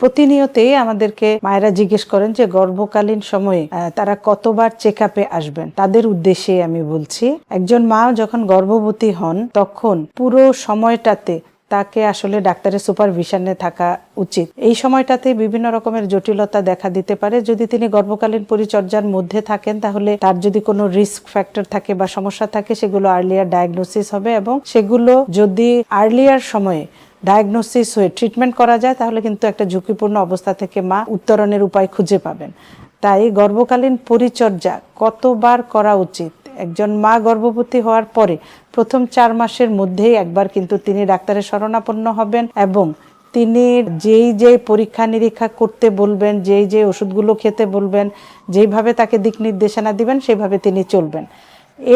প্রতিনিয়তেই আমাদেরকে মায়েরা জিজ্ঞেস করেন যে গর্ভকালীন সময়ে তারা কতবার চেক আপে আসবেন? তাদের উদ্দেশ্যে আমি বলছি, একজন মা যখন গর্ভবতী হন, তখন পুরো সময়টাতে তাকে আসলে ডাক্তারের সুপারভিশনে থাকা উচিত। এই সময়টাতে বিভিন্ন রকমের জটিলতা দেখা দিতে পারে। যদি তিনি গর্ভকালীন পরিচর্যার মধ্যে থাকেন, তাহলে তার যদি কোনো রিস্ক ফ্যাক্টর থাকে বা সমস্যা থাকে, সেগুলো আর্লিয়ার ডায়াগনোসিস হবে এবং সেগুলো যদি আর্লিয়ার সময়ে ডায়াগনোসিস হয়ে ট্রিটমেন্ট করা যায়, তাহলে কিন্তু একটা ঝুঁকিপূর্ণ অবস্থা থেকে মা উত্তরণের উপায় খুঁজে পাবেন। তাই গর্ভকালীন পরিচর্যা কতবার করা উচিত? একজন মা গর্ভবতী হওয়ার পরে প্রথম চার মাসের মধ্যেই একবার কিন্তু তিনি ডাক্তারের শরণাপন্ন হবেন এবং তিনি যেই যেই পরীক্ষা নিরীক্ষা করতে বলবেন, যেই যে ওষুধগুলো খেতে বলবেন, যেইভাবে তাকে দিক নির্দেশনা দিবেন সেইভাবে তিনি চলবেন।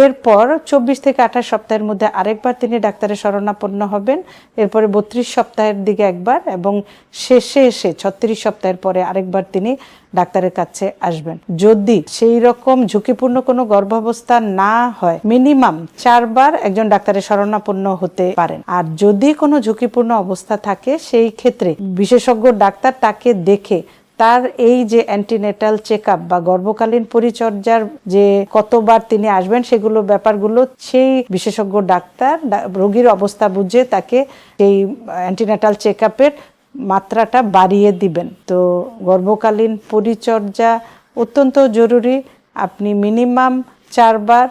এরপর চব্বিশ থেকে আঠাশ সপ্তাহের মধ্যে আরেকবার তিনি ডাক্তারের শরণাপন্ন হবেন। এরপরে বত্রিশ সপ্তাহের দিকে একবার এবং শেষে এসে ছত্রিশ সপ্তাহের পরে আরেকবার তিনি ডাক্তারের কাছে আসবেন। যদি সেই রকম ঝুঁকিপূর্ণ কোনো গর্ভাবস্থা না হয়, মিনিমাম চারবার একজন ডাক্তারের শরণাপন্ন হতে পারেন। আর যদি কোনো ঝুঁকিপূর্ণ অবস্থা থাকে, সেই ক্ষেত্রে বিশেষজ্ঞ ডাক্তার তাকে দেখে তার এই যে অ্যান্টিনেটাল চেক বা গর্ভকালীন পরিচর্যার যে কতবার তিনি আসবেন সেগুলো ব্যাপারগুলো সেই বিশেষজ্ঞ ডাক্তার রোগীর অবস্থা বুঝে তাকে এই অ্যান্টিনেটাল চেক মাত্রাটা বাড়িয়ে দিবেন। তো গর্ভকালীন পরিচর্যা অত্যন্ত জরুরি। আপনি মিনিমাম চারবার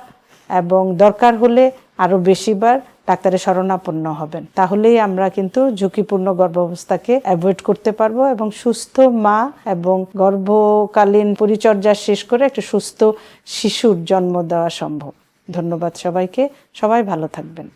এবং দরকার হলে আরও বেশিবার। ডাক্তারের শরণাপন্ন হবেন। তাহলেই আমরা কিন্তু ঝুঁকিপূর্ণ গর্ভাবস্থাকে অ্যাভয়েড করতে পারব এবং সুস্থ মা এবং গর্ভকালীন পরিচর্যা শেষ করে একটা সুস্থ শিশুর জন্ম দেওয়া সম্ভব। ধন্যবাদ সবাইকে। সবাই ভালো থাকবেন।